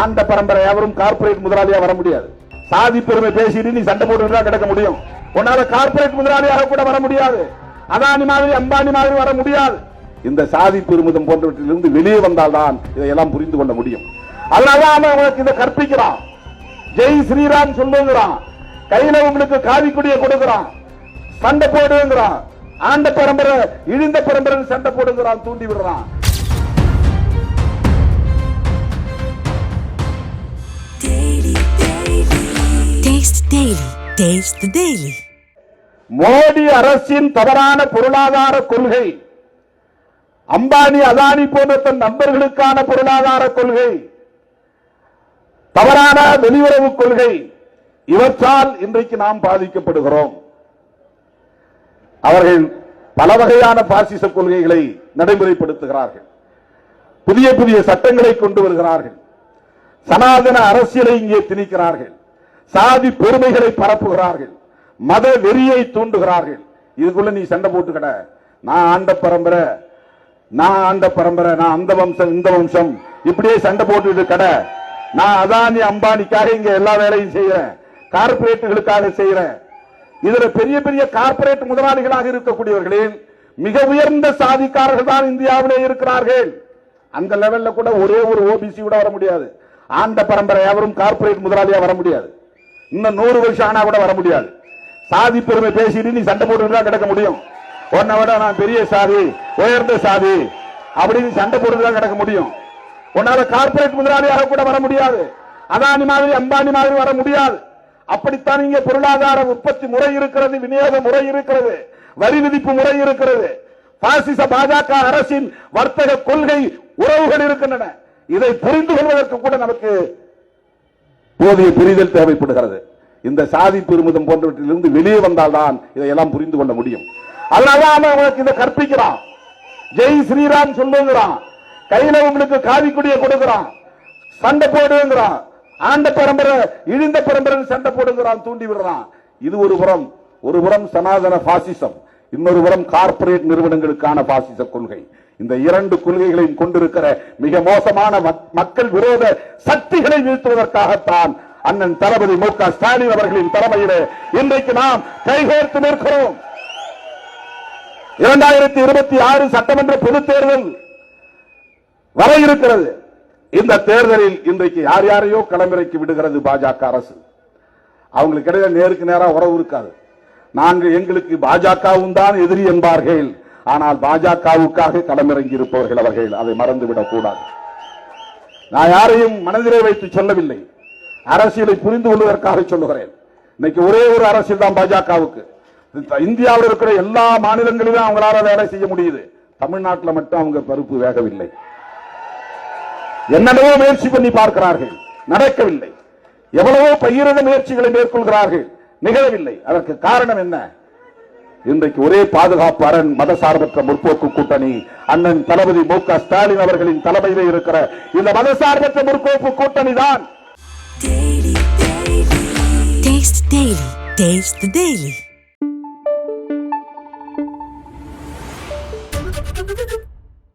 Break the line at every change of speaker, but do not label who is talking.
ஆண்ட பரம்பரை எவரும் கார்பரேட் முதலாளியா வர முடியாது. சாதி பெருமை பேசிட்டு நீ சண்டை போட்டு கிடக்க முடியும். உன்னால கார்பரேட் முதலாளியாக கூட வர முடியாது. அதானி மாதிரி அம்பானி மாதிரி வர முடியாது. இந்த சாதி பெருமிதம் போன்றவற்றிலிருந்து வெளியே வந்தால்தான் இதையெல்லாம் புரிந்து கொள்ள முடியும். அதனாலதான் அவன் உனக்கு இதை கற்பிக்கிறான். ஜெய் ஸ்ரீராம் சொல்லுங்கிறான். கையில உங்களுக்கு காவி கொடியை கொடுக்கிறான். சண்டை போடுங்கிறான். ஆண்ட பரம்பரை இழிந்த பரம்பரை சண்டை போடுங்கிறான் தூண்டி விடுறான்.
டெய்லி டேஸ்ட் டெய்லி
மோடி அரசின் தவறான பொருளாதார கொள்கை அம்பானி அதானி போன்ற தன் நண்பர்களுக்கான பொருளாதார கொள்கை தவறான வெளியுறவு கொள்கை இவற்றால் இன்றைக்கு நாம் பாதிக்கப்படுகிறோம். அவர்கள் பல வகையான பாசிச கொள்கைகளை நடைமுறைப்படுத்துகிறார்கள். புதிய புதிய சட்டங்களை கொண்டு வருகிறார்கள். சனாதன அரசியலை இங்கே திணிக்கிறார்கள். சாதி பெருமைகளை பரப்புகிறார்கள். மத வெறியை தூண்டுகிறார்கள். இதுக்குள்ள நீ சண்டை போட்டுக்கட. நான் ஆண்ட பரம்பரை நான் ஆண்ட பரம்பரை நான் அந்த வம்சம் இந்த வம்சம். இப்படியே சண்டை போட்டுட்டு கடை நான் அதானி அம்பானிக்காக இங்க எல்லா வேலையும் செய்யறேன். கார்பரேட்டுகளுக்காக செய்யறேன். இதுல பெரிய பெரிய கார்ப்பரேட் முதலாளிகளாக இருக்கக்கூடியவர்களின் மிக உயர்ந்த சாதிக்காரர்கள் தான் இந்தியாவிலே இருக்கிறார்கள். அந்த லெவல்ல கூட ஒரே ஒரு ஓபிசி கூட வர முடியாது. ஆண்ட பரம்பரை எவரும் கார்ப்பரேட் முதலாளியா வர முடியாது. இன்னும் நூறு வருஷம் ஆனா கூட வர முடியாது. சாதி பெருமை பேசிட்டு நீ சண்டை போட்டு தான் கிடக்க முடியும். உன்னை விட நான் பெரிய சாதி உயர்ந்த சாதி அப்படின்னு சண்டை போட்டு தான் கிடக்க முடியும். உன்னால கார்ப்பரேட் முதலாளியாக கூட வர முடியாது. அதானி மாதிரி அம்பானி மாதிரி வர முடியாது. அப்படித்தான் இங்க பொருளாதார உற்பத்தி முறை இருக்கிறது விநியோக முறை இருக்கிறது வரி விதிப்பு முறை இருக்கிறது. பாசிச பாஜக அரசின் வர்த்தக கொள்கை உறவுகள் இருக்கின்றன. இதை புரிந்து கொள்வதற்கு கூட நமக்கு போதிய புரிதல் தேவைப்படுகிறது. இந்த சாதி பெருமிதம் போன்றவற்றிலிருந்து வெளியே வந்தால்தான் இதையெல்லாம் புரிந்து கொள்ள முடியும். அதனாலதான் அவன் இதை கற்பிக்கிறான். ஜெய் ஸ்ரீராம் சொல்லுங்கிறான். கையில உங்களுக்கு காவி கொடியை கொடுக்கிறான். சண்டை போடுங்கிறான். ஆண்ட பரம்பரை இழிந்த பரம்பரை சண்டை போடுங்கிறான் தூண்டி விடுறான். இது ஒரு புறம். ஒரு புறம் சனாதன பாசிசம். இன்னொரு புறம் கார்ப்பரேட் நிறுவனங்களுக்கான பாசிச கொள்கை. இந்த இரண்டு கொள்கைகளையும் கொண்டிருக்கிற மிக மோசமான மக்- மக்கள் விரோத சக்திகளை வீழ்த்துவதற்காகத்தான் அண்ணன் தளபதி மு க ஸ்டாலின் அவர்களின் தலைமையிலே இன்றைக்கு நாம் கைகோர்த்து நிற்கிறோம். இரண்டாயிரத்தி இருபத்தி ஆறு சட்டமன்ற பொதுத் தேர்தல் வர இருக்கிறது. இந்த தேர்தலில் இன்றைக்கு யார் யாரையோ களமிறக்கி விடுகிறது பாஜக அரசு. அவங்களுக்கு இடையில நேருக்கு நேரா உறவு இருக்காது. நாங்கள் எங்களுக்கு பாஜகவும் தான் எதிரி என்பார்கள். ஆனால் பாஜகவுக்காக களமிறங்கி இருப்பவர்கள் அவர்கள். அதை மறந்துவிடக் கூடாது. நான் யாரையும் மனதிலே வைத்து சொல்லவில்லை. அரசியலை புரிந்து கொள்வதற்காக சொல்லுகிறேன். இன்னைக்கு ஒரே ஒரு அரசியல் தான் பாஜகவுக்கு. இந்தியாவில் இருக்கிற எல்லா மாநிலங்களிலும் அவங்களால வேலை செய்ய முடியுது. தமிழ்நாட்டில் மட்டும் அவங்க பருப்பு வேகவில்லை. என்னென்னவோ முயற்சி பண்ணி பார்க்கிறார்கள். நடக்கவில்லை. எவ்வளவோ பகிரத முயற்சிகளை மேற்கொள்கிறார்கள். நிகழவில்லை. அதற்கு காரணம் என்ன? இன்றைக்கு ஒரே பாதுகாப்பு அரண் மதசார்பற்ற முற்போக்கு கூட்டணி அண்ணன் தளபதி மு க ஸ்டாலின் அவர்களின் தலைமையிலே இருக்கிற இந்த மதசார்பற்ற முற்போக்கு கூட்டணி தான்.